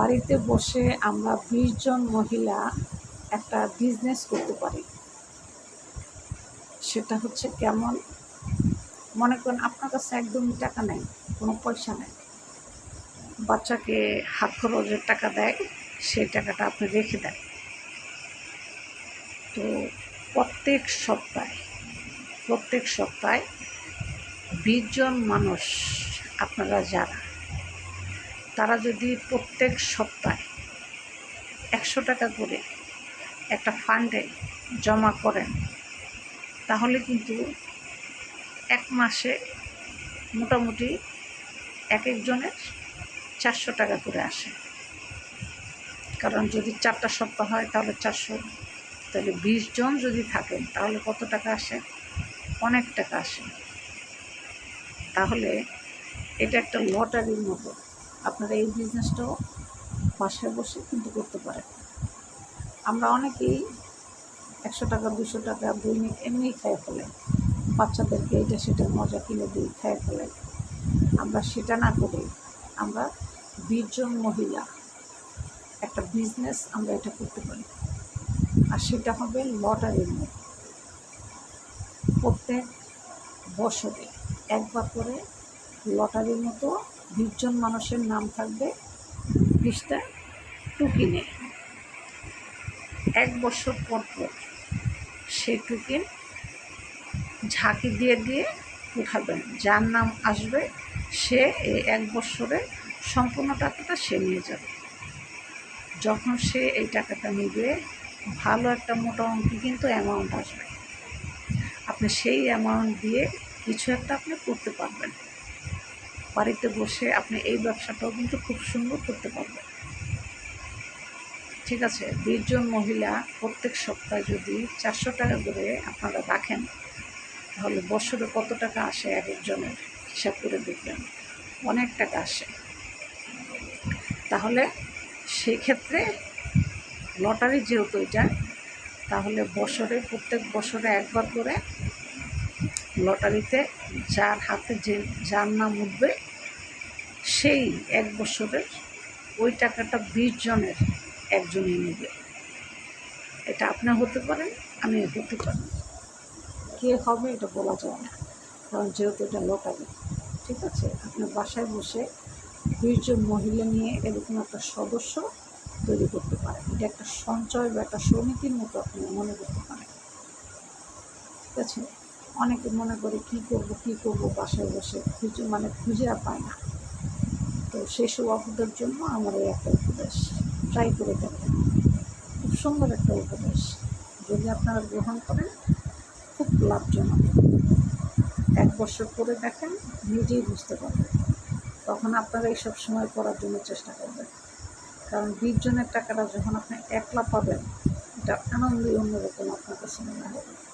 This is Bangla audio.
বাড়িতে বসে আমরা বিশ জন মহিলা একটা বিজনেস করতে পারি। সেটা হচ্ছে কেমন? মনে করেন আপনার কাছে একদমই টাকা নেই, কোনো পয়সা নেই। বাচ্চাকে হাত খরচের টাকা দেয়, সেই টাকাটা আপনি রেখে দেন। তো প্রত্যেক সপ্তাহে প্রত্যেক সপ্তাহে বিশ জন মানুষ, আপনারা যারা তারা যদি প্রত্যেক সপ্তাহে একশো টাকা করে একটা ফান্ডে জমা করেন, তাহলে কিন্তু এক মাসে মোটামুটি এক একজনের চারশো টাকা করে আসে। কারণ যদি চারটা সপ্তাহ হয়, তাহলে চারশো, তাহলে বিশ জন যদি থাকেন, তাহলে কত টাকা আসে? অনেক টাকা আসে। তাহলে এটা একটা লটারির মতো। আপনারা এই বিজনেসটাও বাসায় বসে কিন্তু করতে পারেন। আমরা অনেকেই একশো টাকা দুশো টাকা দৈনিক এমনিই খেয়ে ফেলে বাচ্চাদেরকে এটা সেটা মজা কিনে দিই খেয়ে ফেলে আমরা সেটা না করে আমরা বিশজন মহিলা একটা বিজনেস আমরা এটা করতে পারি। আর সেটা হবে লটারির মতো প্রত্যেক বছরে একবার করে লটারির মতো বিশজন মানুষের নাম থাকবে বিশটা টুকিনে। এক বছর পর পর সেই টুকিন ঝাঁকি দিয়ে দিয়ে উঠাবেন। যার নাম আসবে, সে এই এক বছরে সম্পূর্ণ টাকাটা সে নিয়ে যাবে। যখন সে এই টাকাটা নেবে, ভালো একটা মোটা অঙ্কে কিন্তু অ্যামাউন্ট আসবে। আপনি সেই অ্যামাউন্ট দিয়ে কিছু একটা আপনি করতে পারবেন। বাড়িতে বসে আপনি এই ব্যবসাটাও কিন্তু খুব সুন্দর করতে পারবেন। ঠিক আছে, বিশজন মহিলা প্রত্যেক সপ্তাহে যদি চারশো টাকা করে আপনারা রাখেন, তাহলে বছরে কত টাকা আসে এক একজনের হিসাব করে দেখবেন? অনেক টাকা আসে। তাহলে সেই ক্ষেত্রে লটারি যেহেতু এটা, তাহলে বছরে, প্রত্যেক বছরে একবার করে লটারিতে যার হাতে যে, যার নাম উঠবে সেই এক বছরের ওই টাকাটা বিশ জনের একজনই নেবে এটা আপনি হতে পারেন আমি হতে পারি। কে হবে এটা বলা যায় না, কারণ যেহেতু এটা লটারি ঠিক আছে? আপনি বাসায় বসে বিশজন মহিলা নিয়ে এরকম একটা সদস্য তৈরি করতে পারেন। এটা একটা সঞ্চয় বা একটা সমিতির মতো আপনি মনে করতে পারেন। ঠিক আছে? অনেকে মনে করে কী করব কী করব বাসায় বসে, খুঁজে মানে খুঁজে পায় না। সেই সব অপদের জন্য আমার এই একটা উপদেশ। ট্রাই করে দেখেন। খুব সুন্দর একটা উপদেশ। যদি আপনারা গ্রহণ করেন, খুব লাভজনক। এক বছর করে দেখেন, নিজেই বুঝতে পারবেন। তখন আপনারা এইসব সময় করার জন্য চেষ্টা করবেন। কারণ বিশ জনের টাকাটা যখন আপনি একলা পাবেন, এটা আনন্দই অন্যরকম আপনার কাছে মনে হবে।